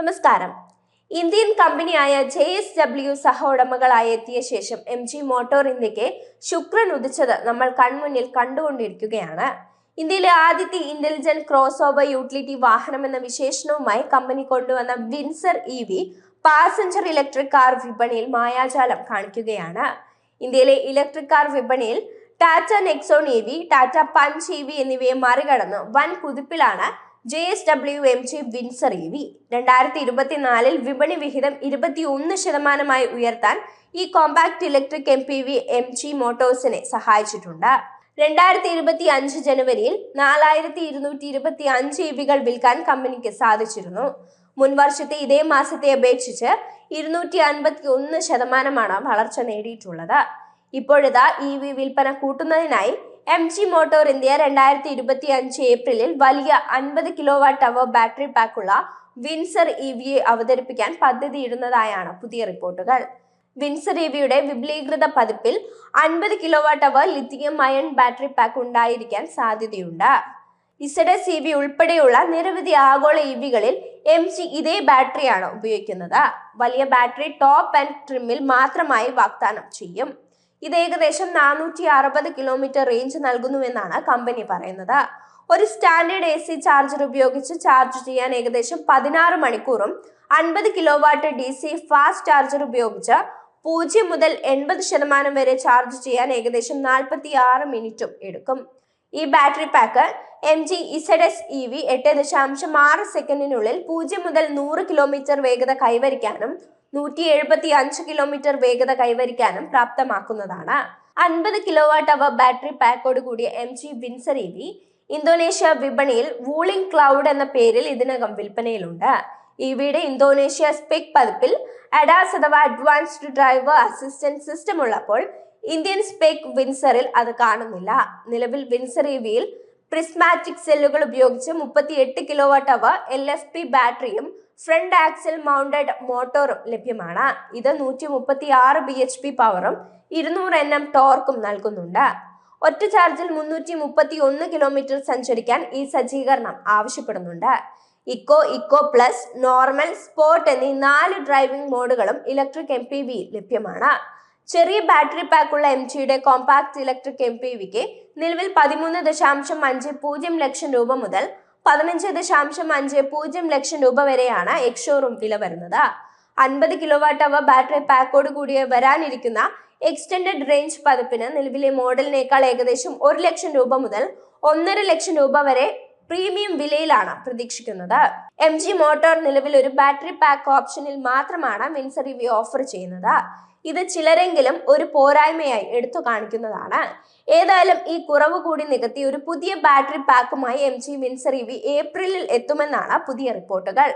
നമസ്കാരം. ഇന്ത്യൻ കമ്പനിയായ J S W സഹ എത്തിയ ശേഷം എം ജി മോട്ടോർ ഇന്ത്യയ്ക്ക് ശുക്രൻ ഉദിച്ചത് നമ്മൾ കൺമുന്നിൽ കണ്ടുകൊണ്ടിരിക്കുകയാണ്. ഇന്ത്യയിലെ ആദ്യത്തെ ഇന്റലിജന്റ് ക്രോസ് ഓവർ യൂട്ടിലിറ്റി വാഹനം എന്ന വിശേഷണവുമായി കമ്പനി കൊണ്ടുവന്ന Windsor E V passenger electric car വിപണിയിൽ മായാജാലം കാണിക്കുകയാണ്. ഇന്ത്യയിലെ ഇലക്ട്രിക് കാർ വിപണിയിൽ Tata Nexon E V Tata punch E V എന്നിവയെ മറികടന്ന് വൻ കുതിപ്പിലാണ് J S W M G Windsor E V. രണ്ടായിരത്തി ഇരുപത്തിനാലിൽ വിപണി വിഹിതം ഇരുപത്തി ഒന്ന് ശതമാനമായി ഉയർത്താൻ ഈ compact electric M P V M G മോട്ടോഴ്സിനെ സഹായിച്ചിട്ടുണ്ട്. രണ്ടായിരത്തി ഇരുപത്തി അഞ്ച് ജനുവരിയിൽ നാലായിരത്തി ഇരുന്നൂറ്റി ഇരുപത്തി അഞ്ച് ഇ വികൾ വിൽക്കാൻ കമ്പനിക്ക് സാധിച്ചിരുന്നു. മുൻവർഷത്തെ ഇതേ മാസത്തെ അപേക്ഷിച്ച് ഇരുന്നൂറ്റി അൻപത്തി ഒന്ന് ശതമാനമാണ് വളർച്ച നേടിയിട്ടുള്ളത്. ഇപ്പോഴിതാ ഇ വി വിൽപ്പന കൂട്ടുന്നതിനായി എം ജി മോട്ടോർ ഇന്ത്യ രണ്ടായിരത്തി ഇരുപത്തി അഞ്ച് ഏപ്രിലിൽ വലിയ അൻപത് കിലോ വാട്ട് അവർ ബാറ്ററി പാക്കുള്ള വിൻസർ ഇ വിയെ അവതരിപ്പിക്കാൻ പദ്ധതിയിടുന്നതായാണ് പുതിയ റിപ്പോർട്ടുകൾ. വിൻസർ ഇ വിയുടെ വിപുലീകൃത പതിപ്പിൽ അൻപത് kilo watt hour lithium ion battery pack ഉണ്ടായിരിക്കാൻ സാധ്യതയുണ്ട്. ഇസഡ സി വി ഉൾപ്പെടെയുള്ള നിരവധി ആഗോള ഇ വികളിൽ എം ജി ഇതേ ബാറ്ററിയാണ് ഉപയോഗിക്കുന്നത്. വലിയ ബാറ്ററി ടോപ്പ് ആൻഡ് ട്രിമ്മിൽ മാത്രമായി വാഗ്ദാനം ചെയ്യും. ഇത് ഏകദേശം നാനൂറ്റി അറുപത് കിലോമീറ്റർ റേഞ്ച് നൽകുന്നുവെന്നാണ് കമ്പനി പറയുന്നത്. ഒരു സ്റ്റാൻഡേർഡ് എ സി ചാർജർ ഉപയോഗിച്ച് ചാർജ് ചെയ്യാൻ ഏകദേശം പതിനാറ് മണിക്കൂറും അൻപത് kilo watt D C fast charger ഉപയോഗിച്ച് പൂജ്യം മുതൽ എൺപത് ശതമാനം വരെ ചാർജ് ചെയ്യാൻ ഏകദേശം നാൽപ്പത്തി ആറ് മിനിറ്റും എടുക്കും. ഈ battery pack M G Z S E V എട്ട് ദശാംശം ആറ് സെക്കൻഡിനുള്ളിൽ പൂജ്യം മുതൽ നൂറ് കിലോമീറ്റർ വേഗത കൈവരിക്കാനും നൂറ്റി എഴുപത്തി അഞ്ച് കിലോമീറ്റർ വേഗത കൈവരിക്കാനും പ്രാപ്തമാക്കുന്നതാണ്. അൻപത് കിലോ വാട്ട് അവർ ബാറ്ററി പാക്കോട് കൂടിയ M G Windsor E V Indonesia വിപണിയിൽ വൂളിംഗ് ക്ലൗഡ് എന്ന പേരിൽ ഇതിനകം വിൽപ്പനയിലുണ്ട്. ഇവിയുടെ ഇന്തോനേഷ്യ സ്പെക് പതിപ്പിൽ അഡാസ് അഥവാ അഡ്വാൻസ്ഡ് ഡ്രൈവർ അസിസ്റ്റന്റ് സിസ്റ്റം ഉള്ളപ്പോൾ ഇന്ത്യൻ സ്പെക് വിൻസറിൽ അത് കാണുന്നില്ല. നിലവിൽ വിൻസർ ഇ വിയിൽ പ്രിസ്മാറ്റിക് സെല്ലുകൾ ഉപയോഗിച്ച് മുപ്പത്തി എട്ട് kilo watt hour L F P ബാറ്ററിയും front axle mounted മോട്ടോറും ലഭ്യമാണ്. ഇത് നൂറ്റി മുപ്പത്തി ആറ് ബി എച്ച് പി പവറും ഇരുന്നൂറ് എൻ എം ടോർക്കും നൽകുന്നുണ്ട്. ഒറ്റ ചാർജിൽ മുന്നൂറ്റി മുപ്പത്തി ഒന്ന് കിലോമീറ്റർ സഞ്ചരിക്കാൻ ഈ സജ്ജീകരണം ആവശ്യപ്പെടുന്നുണ്ട്. Eco eco plus normal sport എന്നീ നാല് ഡ്രൈവിംഗ് മോഡുകളും ഇലക്ട്രിക് എം ലഭ്യമാണ്. ചെറിയ ബാറ്ററി പാക്കുള്ള എം ജിയുടെ കോമ്പാക്ട് ഇലക്ട്രിക് എം പി വിക്ക് നിലവിൽ പതിമൂന്ന് ദശാംശം അഞ്ച് പൂജ്യം ലക്ഷം രൂപ മുതൽ പതിനഞ്ച് ദശാംശം അഞ്ച് പൂജ്യം ലക്ഷം രൂപ വരെയാണ് എക്സോറും വില വരുന്നത്. അൻപത് കിലോ വാട്ട് അവർ ബാറ്ററി പാക്കോട് കൂടിയ വരാനിരിക്കുന്ന എക്സ്റ്റൻഡഡ് റേഞ്ച് പതിപ്പിന് നിലവിലെ മോഡലിനേക്കാൾ ഏകദേശം ഒരു ലക്ഷം രൂപ മുതൽ ഒന്നര ലക്ഷം രൂപ വരെ പ്രീമിയം വിലയിലാണ് പ്രതീക്ഷിക്കുന്നത്. എം ജി മോട്ടോർ നിലവിൽ ഒരു ബാറ്ററി പാക്ക് ഓപ്ഷനിൽ മാത്രമാണ് വിൻസർ വി ഓഫർ ചെയ്യുന്നത്. ഇത് ചിലരെങ്കിലും ഒരു പോരായ്മയായി എടുത്തു കാണിക്കുന്നതാണ്. ഏതായാലും ഈ കുറവ് കൂടി നികത്തി ഒരു പുതിയ battery പാക്കുമായി M G Windsor E V ഏപ്രിലിൽ എത്തുമെന്നാണ് പുതിയ റിപ്പോർട്ടുകൾ.